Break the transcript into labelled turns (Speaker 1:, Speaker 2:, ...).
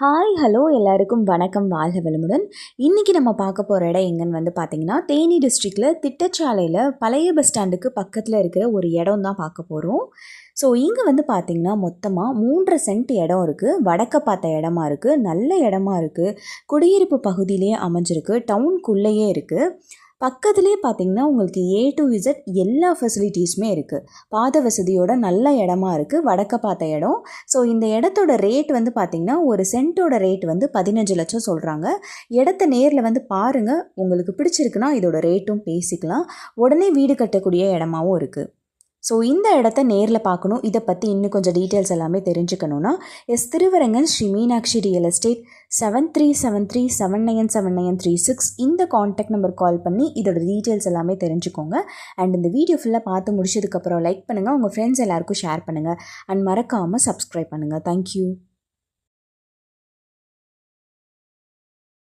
Speaker 1: Hi hello எல்லாருக்கும் வணக்கம் வாழ்க வளமுடன். இன்றைக்கி நம்ம பார்க்க போகிற இடம் எங்கன்னு வந்து பார்த்திங்கன்னா தேனி டிஸ்ட்ரிக்டில் திட்டச்சாலையில் பழைய பஸ் ஸ்டாண்டுக்கு பக்கத்தில் இருக்கிற ஒரு இடம் தான் பார்க்க போகிறோம் ஸோ இங்கே வந்து பார்த்திங்கன்னா மொத்தமாக மூன்றரை சென்ட் இடம் இருக்குது வடக்க பார்த்த இடமா இருக்குது நல்ல இடமா இருக்குது குடியிருப்பு பகுதியிலேயே அமைஞ்சிருக்கு. டவுனுக்குள்ளேயே இருக்குது பக்கத்துலேயே பார்த்தீங்கன்னா உங்களுக்கு ஏ டு இசட் எல்லா ஃபெசிலிட்டிஸுமே இருக்குது பாத வசதியோட நல்ல இடமா இருக்குது வடக்க பார்த்த இடம். ஸோ இந்த இடத்தோட ரேட் வந்து பார்த்திங்கன்னா ஒரு சென்ட்டோட ரேட் வந்து பதினஞ்சு லட்சம் சொல்கிறாங்க இடத்த நேரில் வந்து பாருங்கள் உங்களுக்கு பிடிச்சிருக்குன்னா இதோட ரேட்டும் பேசிக்கலாம். உடனே வீடு கட்டக்கூடிய இடமாவும் இருக்குது ஸோ இந்த இடத்த நேரில் பார்க்கணும். இதை பற்றி இன்னும் கொஞ்சம் டீட்டெயில்ஸ் எல்லாமே தெரிஞ்சுக்கணுன்னா S Thiruvarangan Sri Meenakshi real estate seven three seven three seven nine seven nine three six இந்த காண்டாக்ட் நம்பர் கால் பண்ணி இதோட டீட்டெயில்ஸ் எல்லாமே தெரிஞ்சுக்கோங்க. அண்ட் இந்த வீடியோ ஃபுல்லாக பார்த்து முடிச்சதுக்கப்புறம் லைக் பண்ணுங்கள் உங்கள் ஃப்ரெண்ட்ஸ் எல்லாருக்கும் ஷேர் பண்ணுங்கள் அண்ட் மறக்காமல் சப்ஸ்கிரைப் பண்ணுங்கள் தேங்க்யூ